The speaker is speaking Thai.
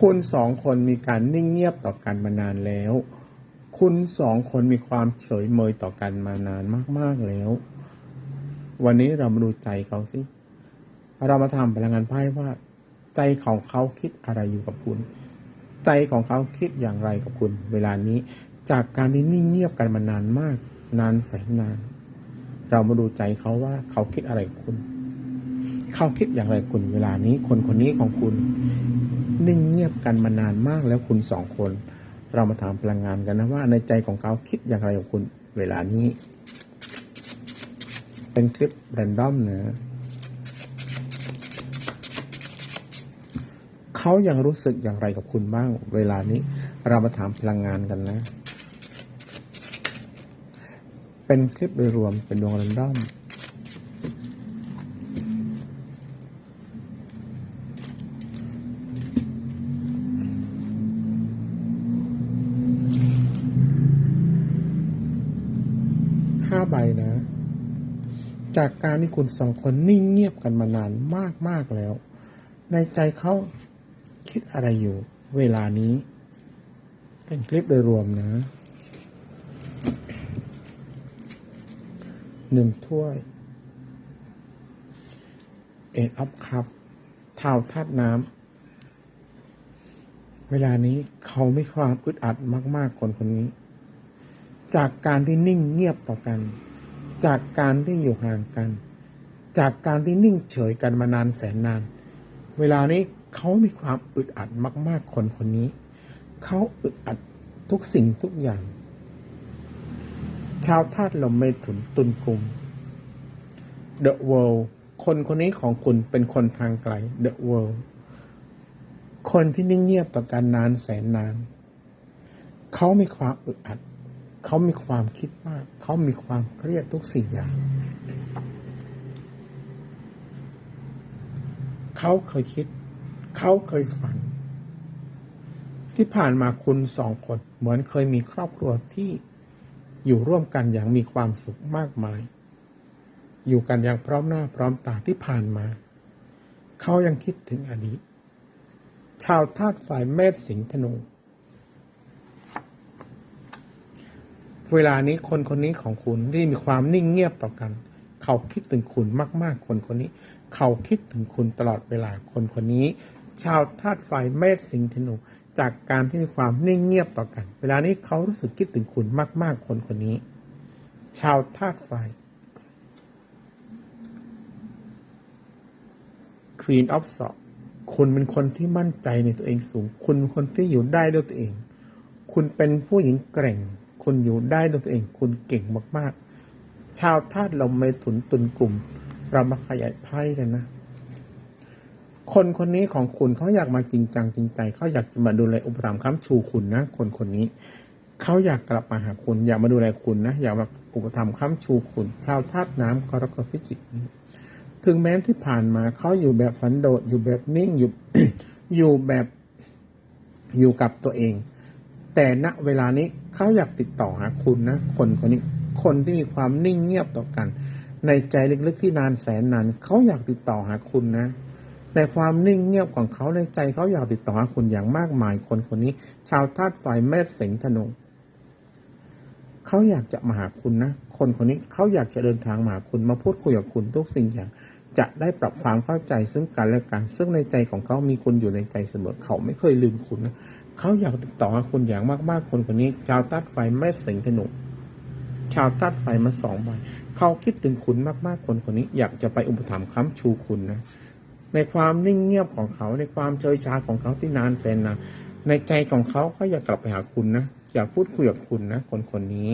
คุณสองคนมีการนิ่งเงียบต่อกันมานานแล้ว คุณสองคนมีความเฉยเมยต่อกันมานานมากๆแล้ว วันนี้เรามาดูใจเขาสิ เรามาทำพลังงานไพ่ว่า ใจของเขาคิดอะไรอยู่กับคุณ ใจของเขาคิดอย่างไรกับคุณ เวลานี้จากการที่นิ่งเงียบกันมานานมาก นานแสนนาน เรามาดูใจเขาว่าเขาคิดอะไรกับคุณ เขาคิดอย่างไรคุณ เวลานี้คนคนนี้ของคุณ นิ่งเงียบกันมานานมากแล้วคุณสองคน เรามาถามพลังงานกันนะว่าในใจของเขาคิดอย่างไรกับคุณเวลานี้ เป็นคลิปแรนดอมนะเขายังรู้สึกอย่างไรกับคุณบ้าง เวลานี้ เรามาถามพลังงานกันนะ เป็นคลิปโดยรวมเป็นดวงแรนดอม ห้าใบนะ จากการที่คุณสองคนนิ่งเงียบกันมานานมากมากแล้ว ในใจเขาคิดอะไรอยู่ เวลานี้ เป็นคลิปโดยรวมนะหนึ่งถ้วยเอ็ดอัพคัพเท่าธาตุน้ำเวลานี้เขาไม่ความอึดอัดมาก ๆ คนคนนี้ จากการที่นิ่งเงียบต่อกัน จากการที่อยู่ห่างกัน จากการที่นิ่งเฉยกันมานานแสนนาน เวลานี้เขามีความอึดอัดมาก ๆ คนคนนี้ เขาอึดอัดทุกสิ่งทุกอย่าง ชาวธาตุลมเมถุนตุนกลุ่ม The World คนคนนี้ของคุณเป็นคนทางไกล The World คนที่นิ่งเงียบต่อการนานแสนนาน เขามีความอึดอัด เขามีความคิดมาก เขามีความเครียดทุกสิ่งอย่าง เขาเคยคิด เขาเคยฝัน ที่ผ่านมาคุณสองคน เหมือนเคยมีครอบครัวที่อยู่ร่วมกันอย่างมีความสุขมากมาย อยู่กันอย่างพร้อมหน้าพร้อมตาที่ผ่านมา เขายังคิดถึงอดีต ชาวธาตุฝ่ายเมษสิงห์ธนู เวลานี้คนคนนี้ของคุณที่มีความนิ่งเงียบต่อกัน เขาคิดถึงคุณมากๆ คนคนนี้ เขาคิดถึงคุณตลอดเวลาคนคนนี้ ชาวธาตุไฟเมษสิงห์ธนูจากการที่มีความนิ่งเงียบต่อกัน เวลานี้เขารู้สึกคิดถึงคุณมาก ๆ คนคนนี้ ชาวธาตุไฟ Queen of s o r d คุณเป็นคนที่มั่นใจในตัวเองสูง คุณเป็นคนที่อยู่ได้ด้วยตัวเอง คุณเป็นผู้หญิงแกร่ง คุณอยู่ได้ด้วยตัวเองคุณเก่งมากๆ ชาวธาตุลมเมถุนตุนกลุ่ม เรามาขยายไพ่กันนะ คนคนนี้ของคุณเขาอยากมาจริงจังจริงใจเขาอยากจะมาดูแลอุปถัมภ์ค้ำชูคุณนะ คนคนนี้เขาอยากกลับมาหาคุณ อยากมาดูแลคุณนะ อยากมาอุปถัมภ์ค้ำชูคุณ ชาวธาตุน้ำกรกฎพิจิกนี้ถึงแม้ที่ผ่านมาเขาอยู่แบบสันโดษอยู่แบบนิ่งอยู่อยู่แบบอยู่กับตัวเอง แต่ณเวลานี้เขาอยากติดต่อหาคุณนะ คนคนนี้ คนที่มีความนิ่งเงียบต่อกัน ในใจลึกๆที่นานแสนนานเขาอยากติดต่อหาคุณนะ ในความนิ่งเงียบของเขาในใจเขาอยากติดต่อหาคุณอย่างมากมาย คนคนนี้ ชาวธาตุไฟเมษสิงห์ธนูเขาอยากจะมาหาคุณนะ คนคนนี้เขาอยากจะเดินทางมาหาคุณมาพูดคุยกับคุณทุกสิ่งอย่าง จะได้ปรับความเข้าใจซึ่งกันและกัน ซึ่งในใจของเขามีคุณอยู่ในใจเสมอเขาไม่เคยลืมคุณนะ เขาอยากติดต่อคุณอย่างมากๆ คนคนนี้ ชาวตัดไฟแม่สิงห์ธนูชาวตัดไฟมาสองใบเขาคิดถึงคุณมากๆ คนคนนี้ อยากจะไปอุปถัมภ์ค้ำชูคุณนะ ในความนิ่งเงียบของเขาในความเฉยชาของเขาที่นานแสนนะในใจของเขาเขาอยากกลับไปหาคุณนะอยากพูดคุยกับคุณนะ คนคนนี้